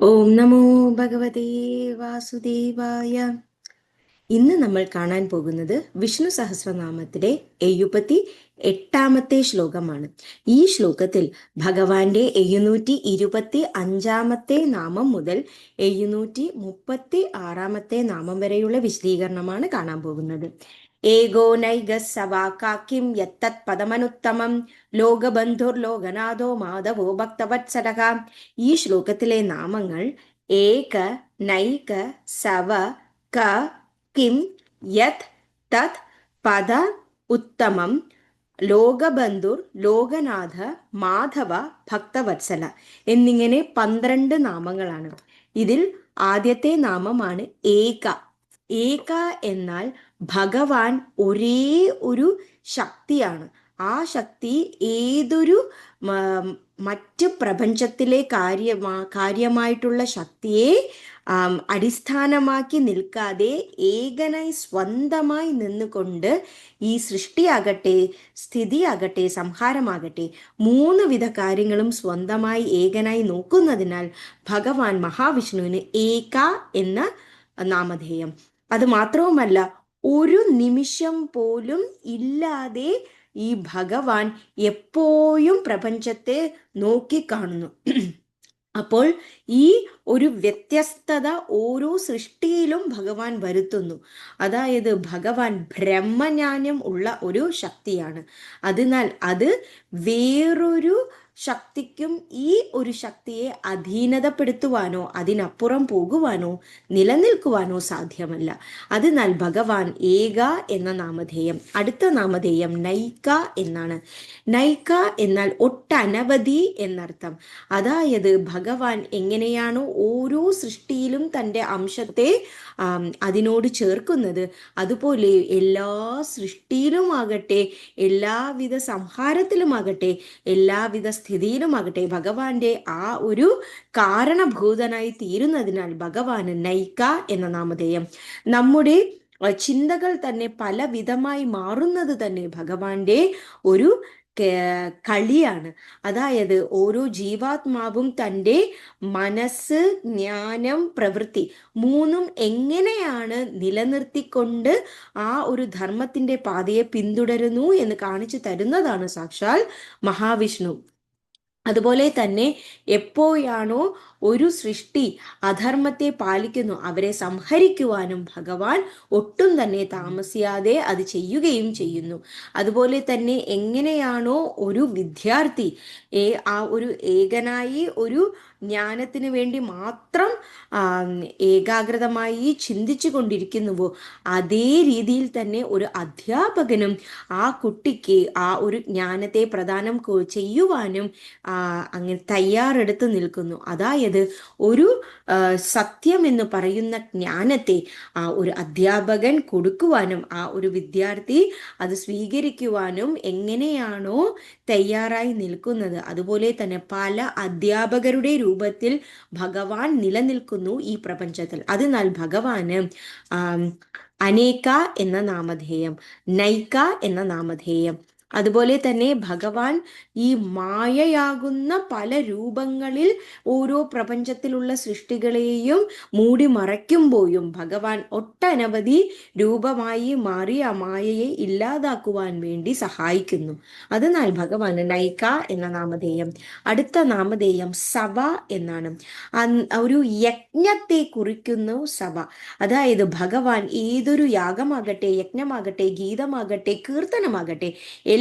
ഓം നമോ ഭഗവതേ വാസുദേവായ. ഇന്ന് നമ്മൾ കാണാൻ പോകുന്നത് വിഷ്ണു സഹസ്രനാമത്തിലെ എഴുപത്തി എട്ടാമത്തെ ശ്ലോകമാണ്. ഈ ശ്ലോകത്തിൽ ഭഗവാന്റെ എഴുന്നൂറ്റി ഇരുപത്തി അഞ്ചാമത്തെ നാമം മുതൽ എഴുന്നൂറ്റി മുപ്പത്തി ആറാമത്തെ നാമം വരെയുള്ള വിശദീകരണമാണ് കാണാൻ പോകുന്നത്. ഏകോ നൈഗസ്സവാക്കിം യത്തത് പദമനുത്തമം. ലോകബന്ധുർ ലോകനാഥോ മാധവോ ഭക്തവത്സരക ഈ ശ്ലോകത്തിലെ നാമങ്ങൾ ഏക നൈക സവ കിം യത് തത് പദ ഉത്തമം ലോകബന്ധുർ ലോകനാഥ മാധവ ഭക്തവത്സല എന്നിങ്ങനെ പന്ത്രണ്ട് നാമങ്ങളാണ്. ഇതിൽ ആദ്യത്തെ നാമമാണ് ഏക. ഏക എന്നാൽ ഭഗവാൻ ഒരേ ഒരു ശക്തിയാണ്. ആ ശക്തി ഏതൊരു മറ്റ് പ്രപഞ്ചത്തിലെ കാര്യമാ കാര്യമായിട്ടുള്ള ശക്തിയെ അടിസ്ഥാനമാക്കി നിൽക്കാതെ ഏകനായി സ്വന്തമായി നിന്നുകൊണ്ട് ഈ സൃഷ്ടിയാകട്ടെ സ്ഥിതിയാകട്ടെ സംഹാരമാകട്ടെ മൂന്ന് വിധ കാര്യങ്ങളും സ്വന്തമായി ഏകനായി നോക്കുന്നതിനാൽ ഭഗവാൻ മഹാവിഷ്ണുവിന് ഏക എന്ന നാമധേയം. അത് മാത്രവുമല്ല ഒരു നിമിഷം പോലും ഇല്ലാതെ ഈ ഭഗവാൻ എപ്പോഴും പ്രപഞ്ചത്തെ നോക്കിക്കാണുന്നു. അപ്പോൾ ഈ ഒരു വ്യത്യസ്തത ഓരോ സൃഷ്ടിയിലും ഭഗവാൻ വരുത്തുന്നു. അതായത് ഭഗവാൻ ബ്രഹ്മജ്ഞാനം ഉള്ള ഒരു ശക്തിയാണ്. അതിനാൽ അത് വേറൊരു ശക്തിക്കും ഈ ഒരു ശക്തിയെ അധീനതപ്പെടുത്തുവാനോ അതിനപ്പുറം പോകുവാനോ നിലനിൽക്കുവാനോ സാധ്യമല്ല. അതിനാൽ ഭഗവാൻ ഏക എന്ന നാമധേയം അടുത്ത നാമധേയം നൈക എന്നാണ്. നൈക എന്നാൽ ഒട്ടനവധി എന്നർത്ഥം. അതായത് ഭഗവാൻ എങ്ങനെയാണോ ഓരോ സൃഷ്ടിയിലും തന്റെ അംശത്തെ അതിനോട് ചേർക്കുന്നത്. അതുപോലെ എല്ലാ സൃഷ്ടിയിലുമാകട്ടെ എല്ലാവിധ സംഹാരത്തിലുമാകട്ടെ എല്ലാവിധ സ്ഥിതിയിലുമാകട്ടെ. ഭഗവാന്റെ ആ ഒരു കാരണഭൂതനായി തീരുന്നതിനാൽ ഭഗവാന് നൈക്ക എന്ന നാമധേയം. നമ്മുടെ ചിന്തകൾ തന്നെ പല വിധമായി മാറുന്നത് തന്നെ ഭഗവാന്റെ ഒരു കളിയാണ്. അതായത് ഓരോ ജീവാത്മാവും തന്റെ മനസ്സ് ജ്ഞാനം പ്രവൃത്തി മൂന്നും എങ്ങനെയാണ് നിലനിർത്തിക്കൊണ്ട് ആ ഒരു ധർമ്മത്തിന്റെ പാതയെ പിന്തുടരുന്നു എന്ന് കാണിച്ചു തരുന്നതാണ് സാക്ഷാൽ മഹാവിഷ്ണു. അതുപോലെ തന്നെ എപ്പോഴാണോ ഒരു സൃഷ്ടി അധർമ്മത്തെ പാലിക്കുന്നു. അവരെ സംഹരിക്കുവാനും ഭഗവാൻ ഒട്ടും തന്നെ താമസിയാതെ അത് ചെയ്യുകയും ചെയ്യുന്നു. അതുപോലെ തന്നെ എങ്ങനെയാണോ ഒരു വിദ്യാർത്ഥി ഏ ആ ഒരു ഏകനായി ഒരു ജ്ഞാനത്തിന് വേണ്ടി മാത്രം ഏകാഗ്രതമായി ചിന്തിച്ചു കൊണ്ടിരിക്കുന്നുവോ? അതേ രീതിയിൽ തന്നെ ഒരു അധ്യാപകനും ആ കുട്ടിക്ക് ആ ഒരു ജ്ഞാനത്തെ പ്രദാനം ചെയ്യുവാനും അങ്ങനെ തയ്യാറെടുത്ത് നിൽക്കുന്നു. അതായത് ഒരു സത്യം എന്ന് പറയുന്ന ജ്ഞാനത്തെ ആ ഒരു അധ്യാപകൻ കൊടുക്കുവാനും ആ ഒരു വിദ്യാർത്ഥി അത് സ്വീകരിക്കുവാനും എങ്ങനെയാണോ തയ്യാറായി നിൽക്കുന്നത്. അതുപോലെ തന്നെ പല അധ്യാപകരുടെ രൂപത്തിൽ ഭഗവാൻ നിലനിൽക്കുന്നു ഈ പ്രപഞ്ചത്തിൽ. അതിനാൽ ഭഗവാന് അനേക എന്ന നാമധേയം നൈക എന്ന നാമധേയം അതുപോലെ തന്നെ ഭഗവാൻ ഈ മായയാകുന്ന പല രൂപങ്ങളിൽ ഓരോ പ്രപഞ്ചത്തിലുള്ള സൃഷ്ടികളെയും മൂടി മറയ്ക്കുമ്പോഴും ഭഗവാൻ ഒട്ടനവധി രൂപമായി മാറി ആ മായയെ ഇല്ലാതാക്കുവാൻ വേണ്ടി സഹായിക്കുന്നു. അതിനാൽ ഭഗവാൻ നൈക എന്ന നാമധേയം അടുത്ത നാമധേയം സഭ എന്നാണ്. ഒരു യജ്ഞത്തെ കുറിക്കുന്നു സഭ അതായത് ഭഗവാൻ ഏതൊരു യാഗമാകട്ടെ യജ്ഞമാകട്ടെ ഗീതമാകട്ടെ കീർത്തനമാകട്ടെ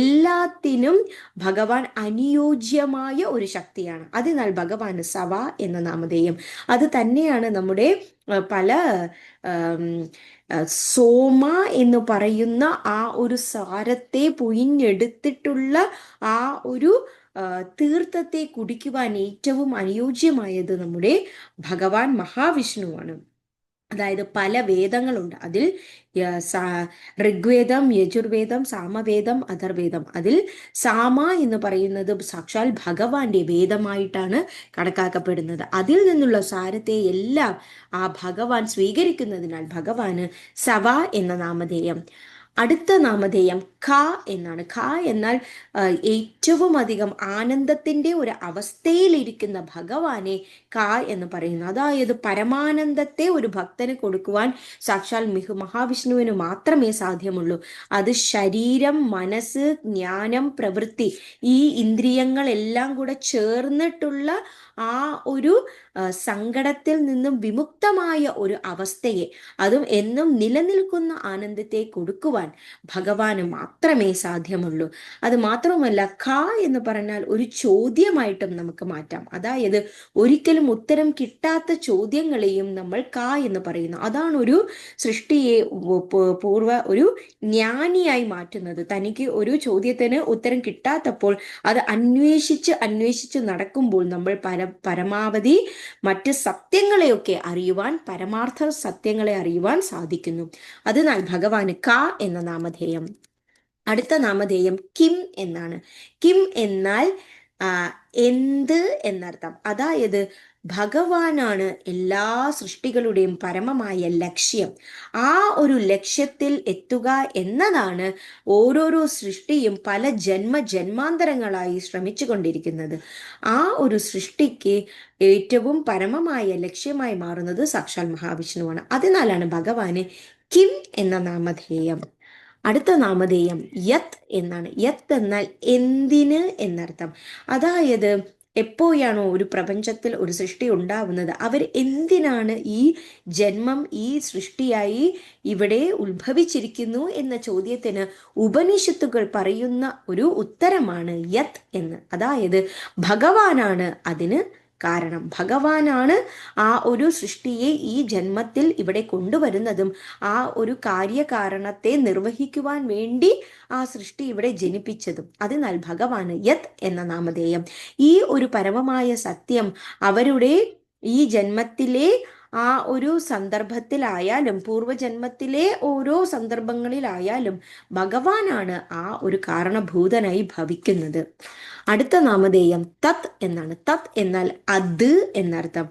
എല്ലാത്തിനും ഭഗവാൻ അനുയോജ്യമായ ഒരു ശക്തിയാണ്. അതിനാൽ ഭഗവാൻ സവ എന്ന നാമധേയം. അത് തന്നെയാണ് നമ്മുടെ പല സോമ എന്ന് പറയുന്ന ആ ഒരു സാരത്തെ പൊയിഞ്ഞെടുത്തിട്ടുള്ള ആ ഒരു തീർത്ഥത്തെ കുടിക്കുവാൻ ഏറ്റവും അനുയോജ്യമായത് നമ്മുടെ ഭഗവാൻ മഹാവിഷ്ണുവാണ്. അതായത് പല വേദങ്ങളുണ്ട്. അതിൽ ഋഗ്വേദം യജുർവേദം സാമവേദം അഥർവേദം. അതിൽ സാമ എന്ന് പറയുന്നത് സാക്ഷാൽ ഭഗവാന്റെ വേദമായിട്ടാണ് കണക്കാക്കപ്പെടുന്നത്. അതിൽ നിന്നുള്ള സാരത്തെ എല്ലാം ആ ഭഗവാൻ സ്വീകരിക്കുന്നതിനാൽ ഭഗവാന് സവ എന്ന നാമധേയം. അടുത്ത നാമധേയം ഖ എന്നാണ്. ഖ എന്നാൽ ഏറ്റവും അധികം ആനന്ദത്തിന്റെ ഒരു അവസ്ഥയിലിരിക്കുന്ന ഭഗവാനെ ക എന്ന് പറയുന്നു. അതായത് പരമാനന്ദത്തെ ഒരു ഭക്തന് കൊടുക്കുവാൻ സാക്ഷാൽ മിഹു മഹാവിഷ്ണുവിന് മാത്രമേ സാധ്യമുള്ളൂ. അത് ശരീരം മനസ്സ് ജ്ഞാനം പ്രവൃത്തി ഈ ഇന്ദ്രിയങ്ങളെല്ലാം കൂടെ ചേർന്നിട്ടുള്ള ആ ഒരു സങ്കടത്തിൽ നിന്നും വിമുക്തമായ ഒരു അവസ്ഥയെ അതും എന്നും നിലനിൽക്കുന്ന ആനന്ദത്തെ കൊടുക്കുവാൻ ഭഗവാന് മാത്രമേ സാധ്യമുള്ളൂ. അത് മാത്രവുമല്ല ക എന്ന് പറഞ്ഞാൽ ഒരു ചോദ്യമായിട്ടും നമുക്ക് മാറ്റാം. അതായത് ഒരിക്കലും ഉത്തരം കിട്ടാത്ത ചോദ്യങ്ങളെയും നമ്മൾ ക എന്ന് പറയുന്നു. അതാണ് ഒരു സൃഷ്ടിയെ പൂർവ ഒരു ജ്ഞാനിയായി മാറ്റുന്നത്. തനിക്ക് ഒരു ചോദ്യത്തിന് ഉത്തരം കിട്ടാത്തപ്പോൾ അത് അന്വേഷിച്ച് അന്വേഷിച്ച് നടക്കുമ്പോൾ നമ്മൾ പര പരമാവധി മറ്റ് സത്യങ്ങളെയൊക്കെ അറിയുവാൻ പരമാർത്ഥ സത്യങ്ങളെ അറിയുവാൻ സാധിക്കുന്നു. അതിനാൽ ഭഗവാന് ക എന്ന നാമധേയം. അടുത്ത നാമധേയം കിം എന്നാണ്. കിം എന്നാൽ എന്ത് എന്നർത്ഥം. അതായത് ഭഗവാനാണ് എല്ലാ സൃഷ്ടികളുടെയും പരമമായ ലക്ഷ്യം. ആ ഒരു ലക്ഷ്യത്തിൽ എത്തുക എന്നതാണ് ഓരോരോ സൃഷ്ടിയും പല ജന്മ ജന്മാന്തരങ്ങളായി ശ്രമിച്ചു കൊണ്ടിരിക്കുന്നത്. ആ ഒരു സൃഷ്ടിക്ക് ഏറ്റവും പരമമായ ലക്ഷ്യമായി മാറുന്നത് സാക്ഷാൽ മഹാവിഷ്ണുവാണ്. അതിനാലാണ് ഭഗവാന് കിം എന്ന നാമധേയം. അടുത്ത നാമധേയം യത് എന്നാണ്. യത് എന്നാൽ എന്തിന് എന്നർത്ഥം. അതായത് എപ്പോഴാണോ ഒരു പ്രപഞ്ചത്തിൽ ഒരു സൃഷ്ടി ഉണ്ടാവുന്നത് അവർ എന്തിനാണ് ഈ ജന്മം ഈ സൃഷ്ടിയായി ഇവിടെ ഉത്ഭവിച്ചിരിക്കുന്നു എന്ന ചോദ്യത്തിന് ഉപനിഷത്തുകൾ പറയുന്ന ഒരു ഉത്തരമാണ് യത് എന്ന്. അതായത് ഭഗവാനാണ് അതിന് കാരണം ഭഗവാനാണ് ആ ഒരു സൃഷ്ടിയെ ഈ ജന്മത്തിൽ ഇവിടെ കൊണ്ടുവരുന്നതും ആ ഒരു കാര്യകാരണത്തെ നിർവഹിക്കുവാൻ വേണ്ടി ആ സൃഷ്ടി ഇവിടെ ജനിപ്പിച്ചതും. അതിനാൽ ഭഗവാന് യത് എന്ന നാമധേയം. ഈ ഒരു പരമമായ സത്യം അവരുടെ ഈ ജന്മത്തിലെ ആ ഒരു സന്ദർഭത്തിലായാലും പൂർവജന്മത്തിലെ ഓരോ സന്ദർഭങ്ങളിലായാലും ഭഗവാനാണ് ആ ഒരു കാരണഭൂതനായി ഭവിക്കുന്നത്. അടുത്ത നാമധേയം തത് എന്നാണ്. തത് എന്നാൽ അത് എന്നർത്ഥം.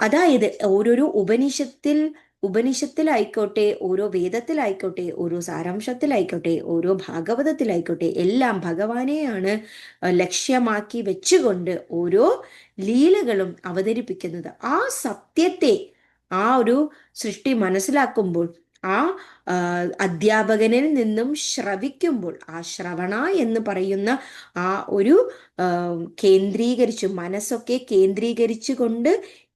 അതായത് ഓരോരോ ഉപനിഷത്തിൽ ഉപനിഷത്തിലായിക്കോട്ടെ ഓരോ വേദത്തിലായിക്കോട്ടെ ഓരോ സാരാംശത്തിലായിക്കോട്ടെ ഓരോ ഭാഗവതത്തിലായിക്കോട്ടെ എല്ലാം ഭഗവാനെയാണ് ലക്ഷ്യമാക്കി വെച്ചുകൊണ്ട് ഓരോ ലീലകളും അവതരിപ്പിക്കുന്നത്. ആ സത്യത്തെ ആ ഒരു സൃഷ്ടി മനസ്സിലാക്കുമ്പോൾ ആ അധ്യാപകനിൽ നിന്നും ശ്രവിക്കുമ്പോൾ ആ ശ്രവണ എന്ന് പറയുന്ന ആ ഒരു കേന്ദ്രീകരിച്ചു മനസ്സൊക്കെ കേന്ദ്രീകരിച്ചു കൊണ്ട്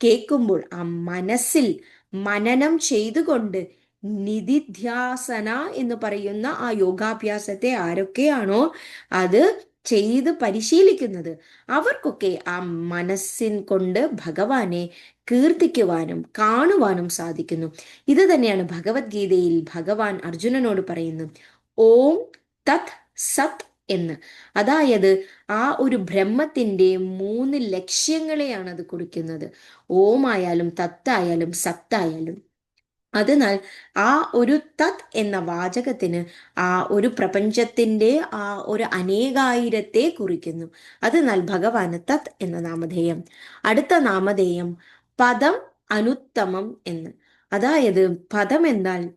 കേൾക്കുമ്പോൾ ആ മനസ്സിൽ മനനം ചെയ്തുകൊണ്ട് നിധിധ്യാസന എന്ന് പറയുന്ന ആ യോഗാഭ്യാസത്തെ ആരൊക്കെയാണോ അത് ചെയ്ത് പരിശീലിക്കുന്നത്. അവർക്കൊക്കെ ആ മനസ്സിൻ കൊണ്ട് ഭഗവാനെ കീർത്തിക്കുവാനും കാണുവാനും സാധിക്കുന്നു. ഇത് തന്നെയാണ് ഭഗവത്ഗീതയിൽ ഭഗവാൻ അർജുനനോട് പറയുന്നു. ഓം തത് സത് എന്ന്. അതായത് ആ ഒരു ബ്രഹ്മത്തിന്റെ മൂന്ന് ലക്ഷ്യങ്ങളെയാണ് അത് കുറിക്കുന്നത്. ഓമായാലും തത്തായാലും സത്തായാലും. അതിനാൽ ആ ഒരു തത് എന്ന വാചകത്തിന് ആ ഒരു പ്രപഞ്ചത്തിന്റെ ആ ഒരു അനേകായിരത്തെ കുറിക്കുന്നു. അതിനാൽ ഭഗവാന് തത് എന്ന നാമധേയം. അടുത്ത നാമധേയം പദം അനുത്തമം എന്ന്. അതായത് പദം എന്നാൽ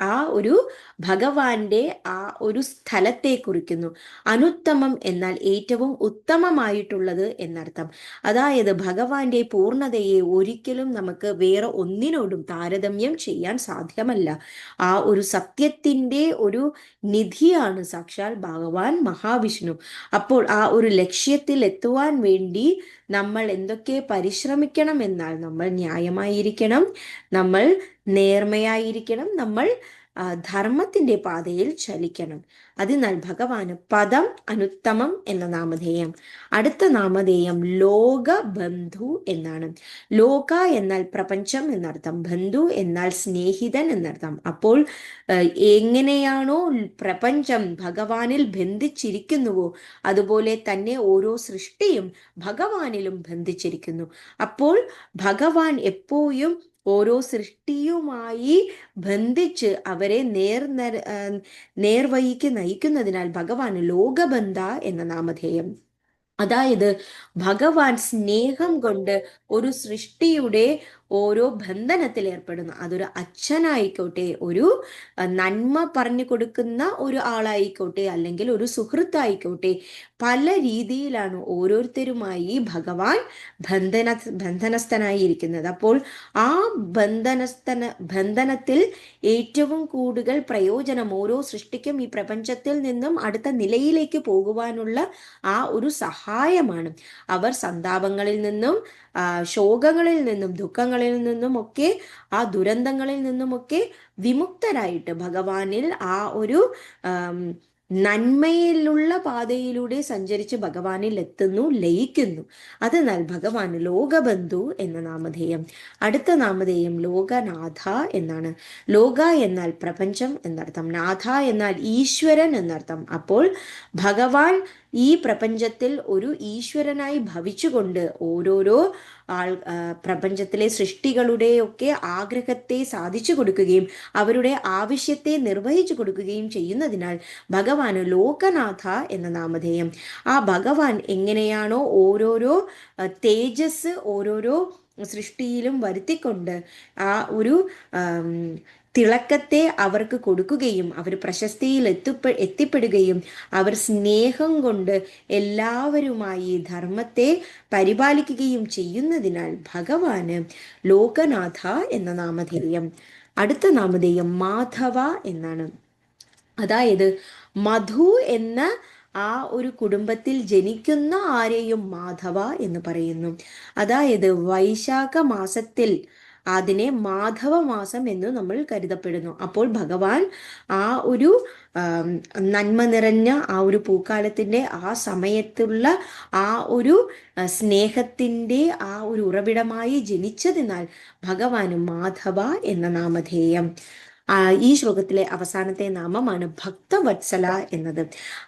ആ ഒരു ഭഗവാന്റെ ആ ഒരു സ്ഥലത്തെ കുറിക്കുന്നു. അനുത്തമം എന്നാൽ ഏറ്റവും ഉത്തമമായിട്ടുള്ളത് എന്നർത്ഥം. അതായത് ഭഗവാന്റെ പൂർണതയെ ഒരിക്കലും നമുക്ക് വേറെ ഒന്നിനോടും താരതമ്യം ചെയ്യാൻ സാധ്യമല്ല. ആ ഒരു സത്യത്തിന്റെ ഒരു നിധിയാണ് സാക്ഷാൽ ഭഗവാൻ മഹാവിഷ്ണു. അപ്പോൾ ആ ഒരു ലക്ഷ്യത്തിൽ എത്തുവാൻ വേണ്ടി നമ്മൾ എന്തൊക്കെ പരിശ്രമിക്കണം എന്നാൽ നമ്മൾ ന്യായമായിരിക്കണം. നമ്മൾ നേർമയായിരിക്കണം. നമ്മൾ ധർമ്മത്തിന്റെ പാതയിൽ ചലിക്കണം. അതിനാൽ ഭഗവാന് പദം അനുത്തമം എന്ന നാമധേയം. അടുത്ത നാമധേയം ലോക ബന്ധു എന്നാണ്. ലോക എന്നാൽ പ്രപഞ്ചം എന്നർത്ഥം ബന്ധു എന്നാൽ സ്നേഹിതൻ എന്നർത്ഥം. അപ്പോൾ എങ്ങനെയാണോ പ്രപഞ്ചം ഭഗവാനിൽ ബന്ധിച്ചിരിക്കുന്നുവോ അതുപോലെ തന്നെ ഓരോ സൃഷ്ടിയും ഭഗവാനിലും ബന്ധിച്ചിരിക്കുന്നു. അപ്പോൾ ഭഗവാൻ എപ്പോഴും ഓരോ സൃഷ്ടിയുമായി ബന്ധിച്ച് അവരെ നേർ നേർവഴിക്ക് നയിക്കുന്നതിനാൽ ഭഗവാൻ ലോകബന്ധ എന്ന നാമധേയം. അതായത് ഭഗവാൻ സ്നേഹം കൊണ്ട് ഒരു സൃഷ്ടിയുടെ ഓരോ ബന്ധനത്തിൽ ഏർപ്പെടുന്നു അതൊരു അച്ഛനായിക്കോട്ടെ ഒരു നന്മ പറഞ്ഞു കൊടുക്കുന്ന ഒരു ആളായിക്കോട്ടെ അല്ലെങ്കിൽ ഒരു സുഹൃത്തായിക്കോട്ടെ പല രീതിയിലാണ് ഓരോരുത്തരുമായി ഭഗവാൻ ബന്ധന ബന്ധനസ്ഥനായി ഇരിക്കുന്നത്. അപ്പോൾ ആ ബന്ധനസ്ഥന ബന്ധനത്തിൽ ഏറ്റവും കൂടുതൽ പ്രയോജനം ഓരോ സൃഷ്ടിക്കും ഈ പ്രപഞ്ചത്തിൽ നിന്നും അടുത്ത നിലയിലേക്ക് പോകുവാനുള്ള ആ ഒരു സഹായമാണ്. അവർ സന്താപങ്ങളിൽ നിന്നും ശോകങ്ങളിൽ നിന്നും ദുഃഖങ്ങളിൽ നിന്നും ഒക്കെ ആ ദുരന്തങ്ങളിൽ നിന്നുമൊക്കെ വിമുക്തരായിട്ട് ഭഗവാനിൽ ആ ഒരു നന്മയിലുള്ള പാതയിലൂടെ സഞ്ചരിച്ച് ഭഗവാനിൽ എത്തുന്നു ലയിക്കുന്നു. അതിനാൽ ഭഗവാൻ ലോകബന്ധു എന്ന നാമധേയം. അടുത്ത നാമധേയം ലോകനാഥ എന്നാണ്. ലോക എന്നാൽ പ്രപഞ്ചം എന്നർത്ഥം നാഥ എന്നാൽ ഈശ്വരൻ എന്നർത്ഥം. അപ്പോൾ ഭഗവാൻ ഈ പ്രപഞ്ചത്തിൽ ഒരു ഈശ്വരനായി ഭവിച്ചുകൊണ്ട് ഓരോരോ ആൾ പ്രപഞ്ചത്തിലെ സൃഷ്ടികളുടെയൊക്കെ ആഗ്രഹത്തെ സാധിച്ചു കൊടുക്കുകയും അവരുടെ ആവശ്യത്തെ നിർവഹിച്ചു കൊടുക്കുകയും ചെയ്യുന്നതിനാൽ ഭഗവാന് ലോകനാഥ എന്ന നാമധേയം. ആ ഭഗവാൻ എങ്ങനെയാണോ ഓരോരോ തേജസ് ഓരോരോ സൃഷ്ടിയിലും വരുത്തിക്കൊണ്ട് ആ ഒരു തിളക്കത്തെ അവർക്ക് കൊടുക്കുകയും അവർ പ്രശസ്തിയിൽ എത്തിപ്പെ എത്തിപ്പെടുകയും അവർ സ്നേഹം കൊണ്ട് എല്ലാവരുമായി ധർമ്മത്തെ പരിപാലിക്കുകയും ചെയ്യുന്നതിനാൽ ഭഗവാന് ലോകനാഥ എന്ന നാമധേയം. അടുത്ത നാമധേയം മാധവ എന്നാണ്. അതായത് മധു എന്ന ആ ഒരു കുടുംബത്തിൽ ജനിക്കുന്ന ആരെയും മാധവ എന്ന് പറയുന്നു. അതായത് വൈശാഖ മാസത്തിൽ അതിനെ മാധവമാസം എന്ന് നമ്മൾ കരുതപ്പെടുന്നു. അപ്പോൾ ഭഗവാൻ ആ ഒരു നന്മ നിറഞ്ഞ ആ ഒരു പൂക്കാലത്തിന്റെ ആ സമയത്തുള്ള ആ ഒരു സ്നേഹത്തിന്റെ ആ ഒരു ഉറവിടമായി ജനിച്ചതിനാൽ ഭഗവാന് മാധവ എന്ന നാമധേയം. ഈ ശ്ലോകത്തിലെ അവസാനത്തെ നാമമാണ് ഭക്തവത്സല എന്നത്.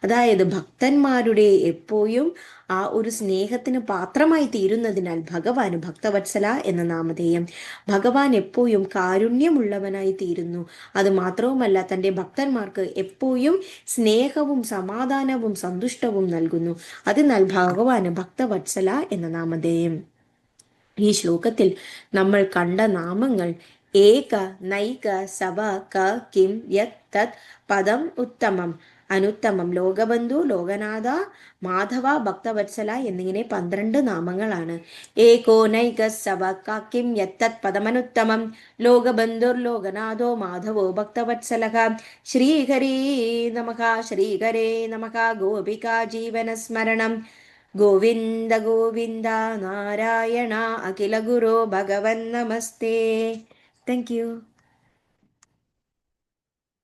അതായത് ഭക്തന്മാരുടെ എപ്പോഴും ആ ഒരു സ്നേഹത്തിന് പാത്രമായി തീരുന്നതിനാൽ ഭഗവാന് ഭക്തവത്സല എന്ന നാമധേയം. ഭഗവാൻ എപ്പോഴും കാരുണ്യമുള്ളവനായി തീരുന്നു. അത് മാത്രവുമല്ല തന്റെ ഭക്തന്മാർക്ക് എപ്പോഴും സ്നേഹവും സമാധാനവും സന്തുഷ്ടവും നൽകുന്നു. അതിനാൽ ഭഗവാന് ഭക്തവത്സല എന്ന നാമധേയം. ഈ ശ്ലോകത്തിൽ നമ്മൾ കണ്ട നാമങ്ങൾ ഏക നൈക സവ ക കിം യത് തത് പദം ഉത്തമം. അനുത്തമം. ലോകബന്ധു ലോകനാഥ മാധവ ഭക്തവത്സല എന്നിങ്ങനെ പന്ത്രണ്ട് നാമങ്ങളാണ്. ഏകോ നൈക സവ യത്തത് പദമനുത്തമം. ലോകബന്ധുർ ലോകനാഥോ മാധവോ ഭക്തവത്സല ശ്രീഹരീ നമക ശ്രീഹരേ നമഃ ഗോപികാ ജീവനസ്മരണം. ഗോവിന്ദ ഗോവിന്ദ നാരായണ അഖില ഗുരു ഭഗവൻ നമസ്തേ. Thank you.